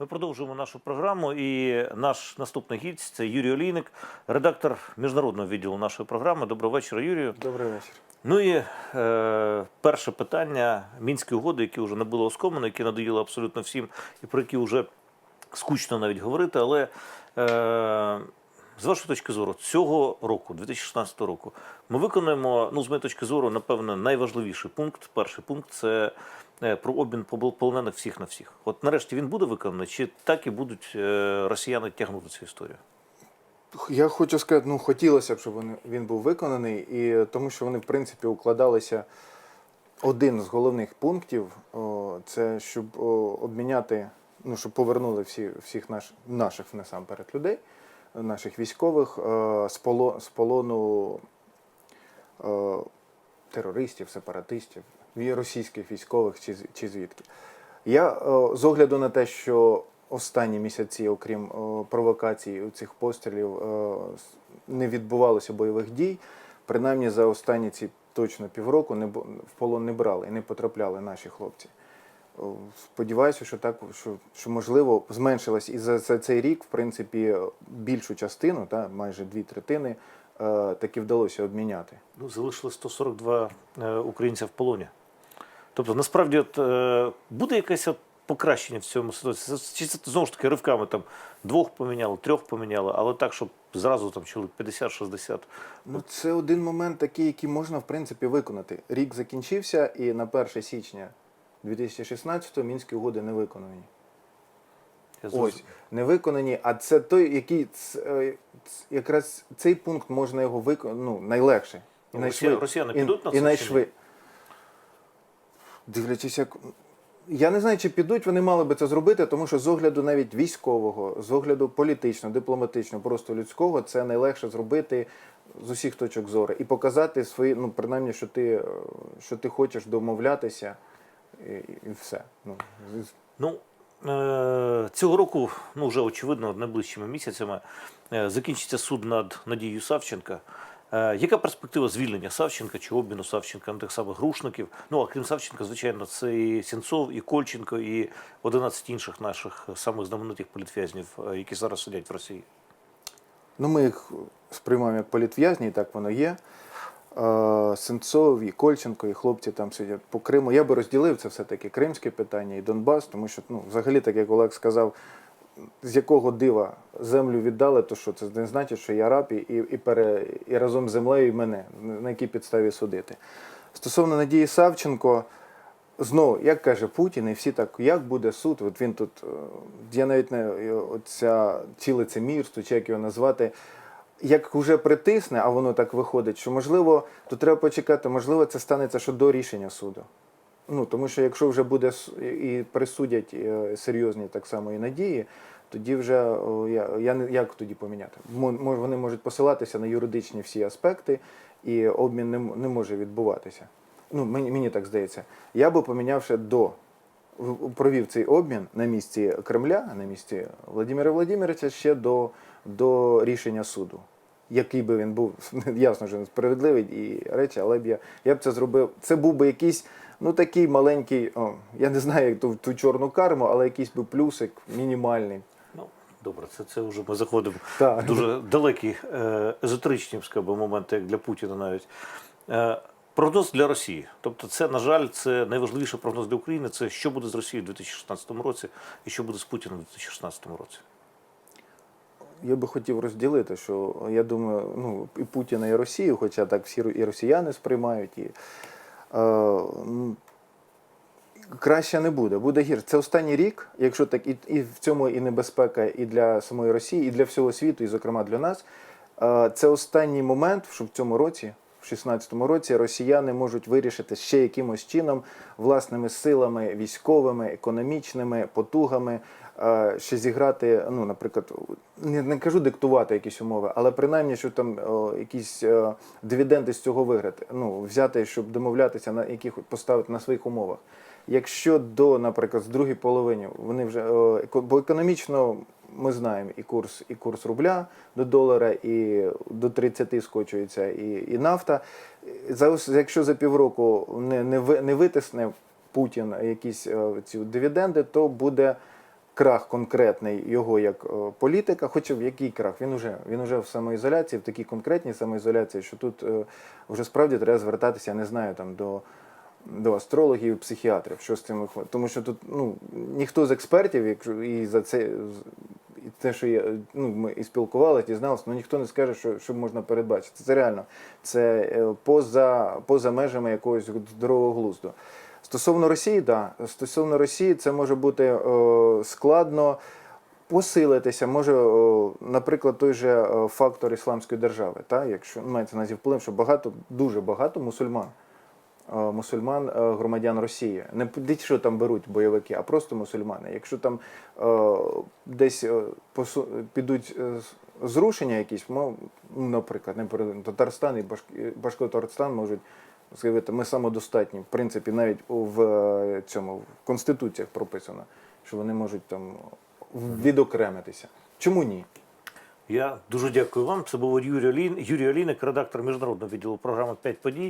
Ми продовжуємо нашу програму. І наш наступний гість це Юрій Олійник, редактор міжнародного відділу нашої програми. Доброго вечора, Юрію. Добрий вечір. Ну і е, перше питання мінські угоди, які вже не було оскомано, які надоїли абсолютно всім, і про які вже скучно навіть говорити. Але е, з вашої точки зору, цього року, 2016 року, ми виконуємо, ну, з моєї точки зору, напевно, найважливіший пункт. Перший пункт це е, про обмін полонених всіх на всіх. От нарешті він буде виконаний, чи так і будуть е, росіяни тягнути цю історію? Я хочу сказати, ну хотілося б, щоб він, був виконаний, і тому що вони, в принципі, укладалися. Один з головних пунктів це щоб обміняти, ну щоб повернули всі, всіх наш, наших насамперед людей, наших військових е, з, полону е, терористів, сепаратистів, російських військових чи, звідки. Я е, з огляду на те, що останні місяці, окрім провокацій цих пострілів, не відбувалося бойових дій, принаймні за останні ці точно півроку не в полон не брали і не потрапляли наші хлопці. Сподіваюся, що так, що, що можливо зменшилась і за, за цей рік, в принципі, більшу частину, та майже дві третини, е, таки вдалося обміняти. Ну, залишилось 142 е, українця в полоні. Тобто, насправді, от, е, буде якесь от покращення в цьому ситуації? Чи це знову ж таки ривками там двох поміняли, трьох поміняли, але так, щоб зразу там чоловік 50-60. Ну, це один момент такий, який можна в принципі виконати. Рік закінчився, і на 1 січня 2016 мінські угоди не виконані. Я Ось не виконані. А це той, який ц- е, ц- якраз цей пункт можна його виконати ну, найлегше. Ну, найшвид- росія- росіяни і- підуть на і це чи найшви... Дивлячись, як. Я не знаю, чи підуть, вони мали би це зробити, тому що з огляду навіть військового, з огляду політичного, дипломатичного, просто людського, це найлегше зробити з усіх точок зору і показати свої, ну принаймні, що ти, е, що ти хочеш домовлятися, і, і все. Ну, Ну, е, цього року, ну вже очевидно, найближчими місяцями е, закінчиться суд над Надією Савченка. Е, яка перспектива звільнення Савченка чи обміну Савченка на тих самих грушників? Ну, а крім Савченка, звичайно, це і Сінцов, і Кольченко, і 11 інших наших самих знаменитих політв'язнів, які зараз сидять в Росії. Ну, ми їх сприймаємо як політв'язні, і так воно є. Е, Сенцов, і Кольченко, і хлопці там сидять по Криму. Я би розділив це все-таки кримське питання і Донбас, тому що, ну, взагалі, так як Олег сказав, з якого дива землю віддали, то що це не значить, що я раб і, і, пере, і разом з землею і мене, на якій підставі судити. Стосовно Надії Савченко, Знову, як каже Путін, і всі так, як буде суд? От він тут, е, я навіть не оця ці лицемірство, чи як його назвати, як вже притисне, а воно так виходить, що можливо, то треба почекати, можливо, це станеться що до рішення суду. Ну, тому що якщо вже буде і присудять е, серйозні так само і надії, тоді вже я, я як тоді поміняти? Вони можуть посилатися на юридичні всі аспекти, і обмін не, не може відбуватися. Ну, мені, мені так здається. Я би поміняв ще до провів цей обмін на місці Кремля, на місці Владимира Владимировича ще до, до рішення суду. Який би він був, ясно, що несправедливий і речі, але б я, я б це зробив. Це був би якийсь, ну такий маленький, о, я не знаю, як ту, ту чорну карму, але якийсь би плюсик мінімальний. Ну, добре, це, це вже ми заходимо Так. в дуже далекі е, езотеричні скажімо, моменти, як для Путіна навіть. Е, прогноз для Росії. Тобто, це, на жаль, це найважливіший прогноз для України. Це що буде з Росією у 2016 році і що буде з Путіним у 2016 році. Я би хотів розділити, що я думаю, ну і Путіна, і Росію, хоча так всі і росіяни сприймають, і е, краще не буде, буде гірше. Це останній рік, якщо так, і, і в цьому і небезпека і для самої Росії, і для всього світу, і зокрема для нас. Е, це останній момент, що в цьому році. В 16-му році росіяни можуть вирішити ще якимось чином власними силами, військовими, економічними потугами е, ще зіграти, ну, наприклад, не, не кажу диктувати якісь умови, але принаймні, що там о, якісь е, дивіденди з цього виграти, ну, взяти, щоб домовлятися на яких поставити на своїх умовах. Якщо до, наприклад, з другої половини вони вже еко- бо економічно ми знаємо і курс, і курс рубля до долара, і до 30 скочується, і, і нафта. За, якщо за півроку не, не, не витисне Путін якісь е, ці дивіденди, то буде крах конкретний його як е, політика. Хоча в який крах? Він уже він уже в самоізоляції, в такій конкретній самоізоляції, що тут е, вже справді треба звертатися, я не знаю, там до. До астрологів, психіатрів, що з цим виходить. Тому що тут ну, ніхто з експертів, якщо і за це те, що я, ну, ми і спілкувалися, дізналися, ну ніхто не скаже, що, що можна передбачити. Це реально це е, поза, поза межами якогось здорового глузду. Стосовно Росії. Да. Стосовно Росії, це може бути е, складно посилитися. Може, е, наприклад, той же фактор ісламської держави, та? якщо мається на увазі вплив, що багато, дуже багато мусульман. Е, Мусульман, е, громадян Росії, не п- що там беруть бойовики, а просто мусульмани. Якщо там е, десь підуть зрушення якісь, ну, наприклад, не Татарстан і Башк- Башкортостан можуть сказати, ми самодостатні. В принципі, навіть в цьому в конституціях прописано, що вони можуть там відокремитися. Чому ні? Я дуже дякую вам. Це був Юрій Олін, Юрій Олійник, редактор міжнародного відділу програми «5 подій.